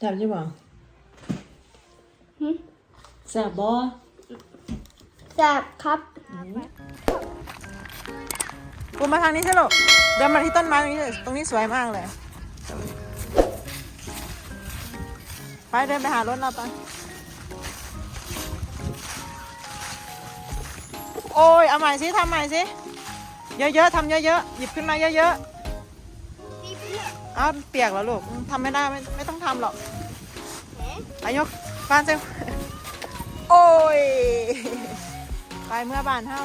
แซ่บใช่ป่ะหึแซ่บบ่แซ่บครับกูมาทางนี้ใช่หรอเดินมาที่ต้นไม้ตรงนี้เลยตรงนี้สวยมากเลย ไปเดินไปหารถเราไปโอ้ยเอาใหม่สิทำใหม่สิ เยอะๆทำเยอะๆ หยิบขึ้นมาเยอะๆ อ้าวเปียกแล้วลูกอืมทำไม่ได้ไม่ไม่ต้องทำหรอกไปยกบ้านเซลโอ้ย ไปเมื่อบานเท่า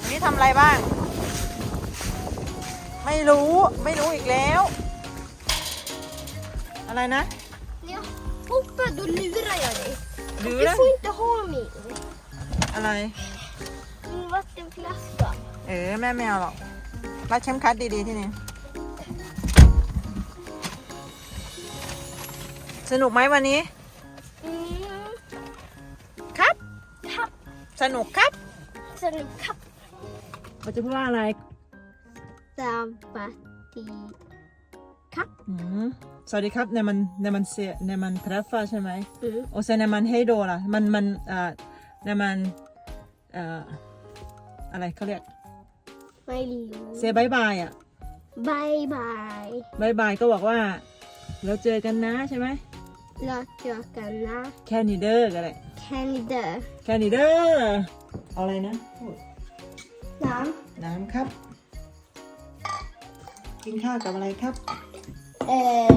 วันนี้ทำอะไรบ้าง ไม่รู้ไม่รู้อีกแล้ว อะไรนะ Ja. Hoppa, då lurar jag dig. หรือ Du får inte ha min. อะไร Min vattenflaska. เออแม่แมวหรอก รัดเข้มคัดดีๆที่นี่ สนุกไหมวันนี้ Mm. ครับ Kapp. สนุกครับ Sen kapp. เราจะพูดว่าอะไร Sabati. Kapp. อืมสวัสดีครับในมันในมันเสียในมันทรัฟฟ้าใช่ไหม Mm. โอเซในมันเฮโดล่ะ มันมันเอ่อในมันเอ่ออะไรเขาเรียก Marilyn. เซบายบายอะ Bye bye. บายบายก็บอกว่า เราเจอกันนะใช่ไหม Lökökarna. แค่นี้เด้อก็ได้ Canada. แค่นี้เด้อเอาอะไรนะพูด Namn. น้ำครับ กินข้าวกับอะไรครับ Eh.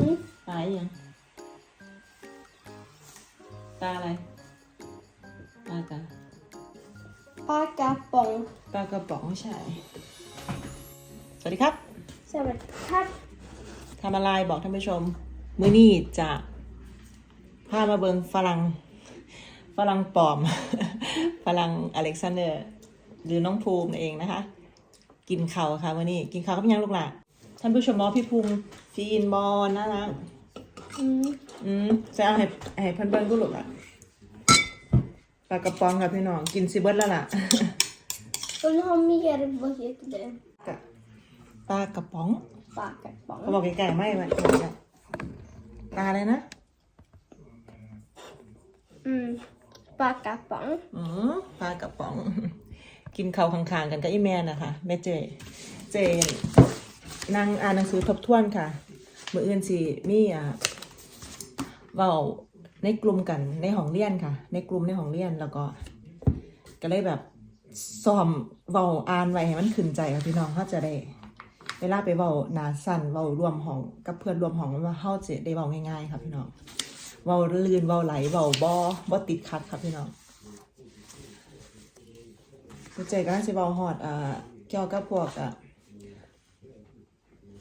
Mm. ตายยังตาอะไรตาตา Pakapong. ปลากระป๋องใช่ สวัสดีครับ Sabati. Kapp. ทำอะไรบอกท่านผู้ชม มื้อนี้จะพามาเบิงฝรั่งฝรั่งปลอม ฝรั่งอเล็กซานเดอร์ หรือน้องภูมินั่นเองนะคะ กินข้าวค่ะวันนี้ กินข้าวกับยังลูกหล่ะท่านผู้ชมเนาะพี่ภูมิฟีนบอลน่ารัก Mm. อืมจะเอาให้ให้เพิ่นเบิ่งกูลูกอะ ปลากระป๋องกับพี่น้องกินซิเบิร์ดแล้วล่ะ Vill du ha mer, vad heter det? กับปลากระป๋อง เขา Pakapong. บอกไก่ๆไม่ไหมปลาอะไรนะ Mm. Pakapong. อืมปลากระป๋อง กินข้าวข้างๆกันกับอีแม่นะคะแม่เจ เจนางอ่านหนังสือทบทวนค่ะ มืออื่นสิมีอ่าเว้า ในกลุ่มกันในห้องเรียนค่ะ ในกลุ่มในห้องเรียนแล้วก็ ก็เลยแบบซ้อมเว้าอ่านไว้ให้มันขึ้นใจค่ะพี่น้องเขาจะได้เวลาไปเว้านาสั้นเว้ารวมห้องกับเพื่อนรวมห้องว่าเขาจะได้เว้าง่ายๆค่ะพี่น้องเว้าลื่นเว้าไหลเว้าบ่บ่ติดขัดค่ะพี่น้องเจก็สิเว้าฮอดอ่าเกี่ยวกับพวกอะ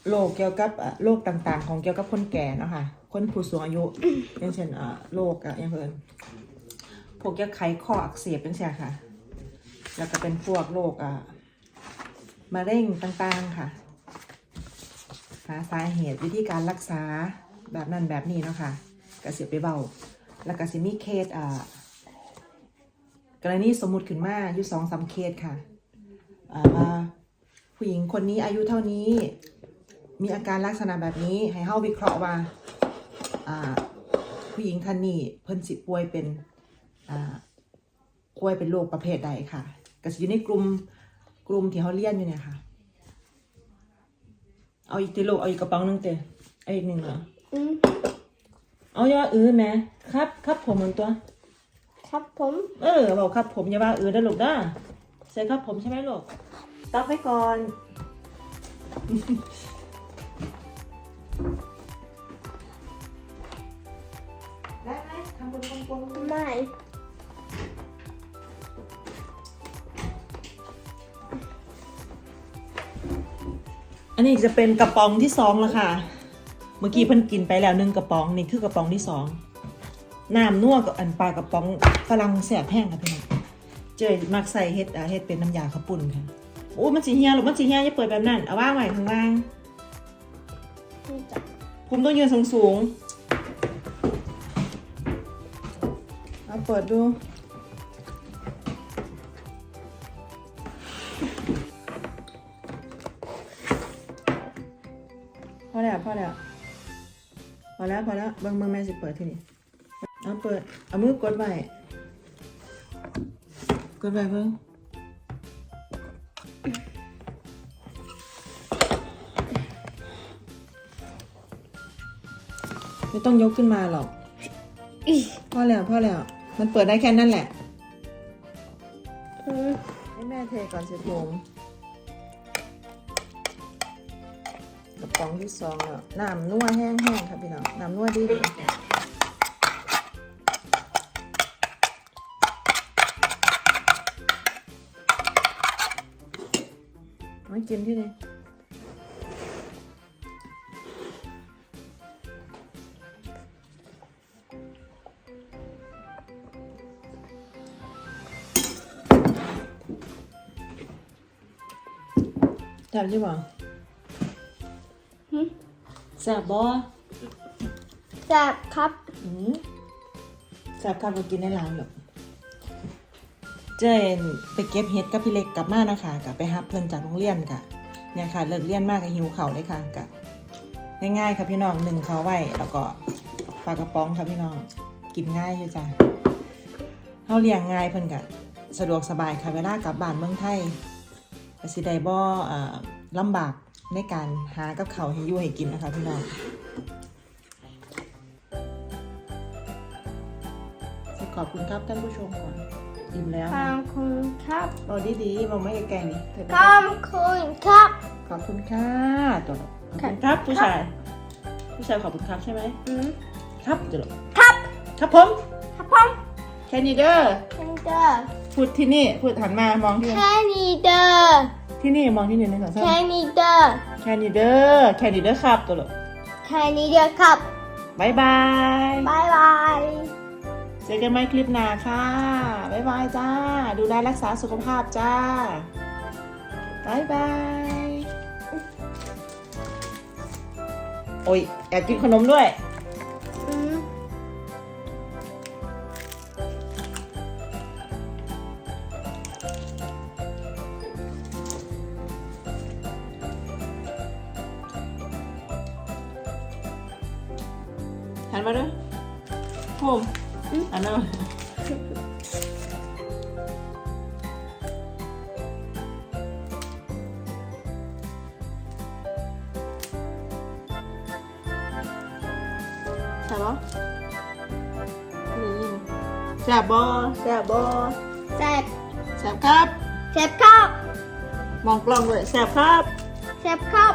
โรคเกี่ยวกับอะโรคต่างๆ ของเกี่ยวกับคนแก่นะคะ คนผู้สูงอายุ อย่างเช่นอ่าโรคอะอย่างเพิ่นพวกเกี่ยวกับไขข้ออักเสบเป็นเสียค่ะ แล้วก็เป็นพวกโรคอะมะเร็งต่างๆค่ะ หาสาเหตุวิธีการรักษาแบบนั้นแบบนี้เนาะค่ะก็สิไปเบา แล้วก็สิมีเคสอ่ากรณีสมมุติขึ้นมาอยู่สองสามเคสค่ะอ่าว่าผู้หญิงคนนี้อายุเท่านี้ มีอาการลักษณะแบบนี้ให้เฮาวิเคราะห์ว่า ผู้หญิงท่านนี้เพิ่นสิป่วยเป็นอ่าป่วยเป็นโรคประเภทใดค่ะก็สิอยู่ในกลุ่มกลุ่มที่เฮาเรียนอยู่เนี่ยค่ะ เอาอีกติโลกเอาอีกกระเป๋าหนึงเตะเอาอีกหนึ่งเหรอ Mm. เอาอย่าว่าเออแหม่ครับ ครับผมเหมือนตัว Kappom. เออบอกครับผมอย่าว่าเออได้ลูกได้ใส่ครับผมใช่ไหมลูกตับไว้ก่อน ทำบนกลม Nej. ๆอันนี้จะเป็นกระป๋องที่สองแล้วค่ะ เมื่อกี้เพิ่นกินไปแล้วหนึ่งกระป๋องนี่คือกระป๋องที่สองน้ำนัวกับอันปลากระป๋องฝรั่งแสบแห้งค่ะพี่น้องเจยมักใส่เฮ็ดอ่าเฮ็ดเป็นน้ำยาข้าวปุ้นค่ะโอ้มันสีเฮียหรอกมันสีเฮียอย่าเปิดแบบนั้นเอาว่างไว้ข้างล่าง Vänta. ผมต้องยืนสูงสูง เปิดดู พอแล้วพอแล้วพอแล้วพอแล้วเบิ่งเบิ่งแม่สิเปิดทีนี้เอาเปิด เอามือกดไว้กดไว้เบิ่งไม่ต้องยกขึ้นมาหรอกอีพอแล้ว พอแล้ว มันเปิดได้แค่นั้นแหละอืมให้แม่เทก่อนสิผมกระป๋องที่สองแล้วน้ำนัวแห้งๆครับพี่น้องน้ำนัวดีดีมากินที่นี่ จับยี่บ่หึแซ่บบ่แซ่บครับอืมแซ่บครับก็กินได้หลายหรอกเจนไปเก็บเห็ดกับพี่เล็กกลับมานะคะกลับไปฮับเพิ่นจากโรงเรียนกะเนี่ยค่ะเลิกเรียนมากกับหิวเข่าวเลยค่ะกะง่ายๆครับพี่น้องหนึ่งเขาวไว้แล้วก็ปลากระป๋องครับพี่น้องกินง่ายอยู่จ้ะเขาเลี้ยงง่ายเพิ่นกะสะดวกสบายค่ะเวลากลับบ้านเมืองไทย ก็สิได้บ่อ่าลำบากในการหากับเขาวให้อยู่ให้กินนะคะพี่น้องขอบคุณครับท่านผู้ชมก่อนอิ่มแล้วขอบคุณครับเอาดีๆมองไม่ไกลๆนี่เธอขอบคุณครับ ขอบคุณค่ะตัวเราขอบคุณครับผู้ชาย ผู้ชายขอบคุณครับใช่ไหมอืมครับตัวเราครับ ครับผม ครับผม แค่นี้เด้อแค่นี้เด้อ พูดที่นี่พูดหันมามองที่ แค่นี้เด้อที่นี่มองที่นี่หนึ่งสองสามแค่นี้เด้อแค่นี้เด้อแค่นี้เด้อครับตัวเราแค่นี้เด้อครับบายบายบายบายเจอกันใหม่คลิปหน้าค่ะบายบายจ้า ดูแลรักษาสุขภาพจ้าบายบายโอ้ยแอบกินขนมด้วย หันมาด้วยผมหันมาใช่ปะนี่แซ่บบอแซ่บบอแซ่บแซ่บครับแซ่บครับ มองกล้องด้วยแซ่บครับแซ่บครับ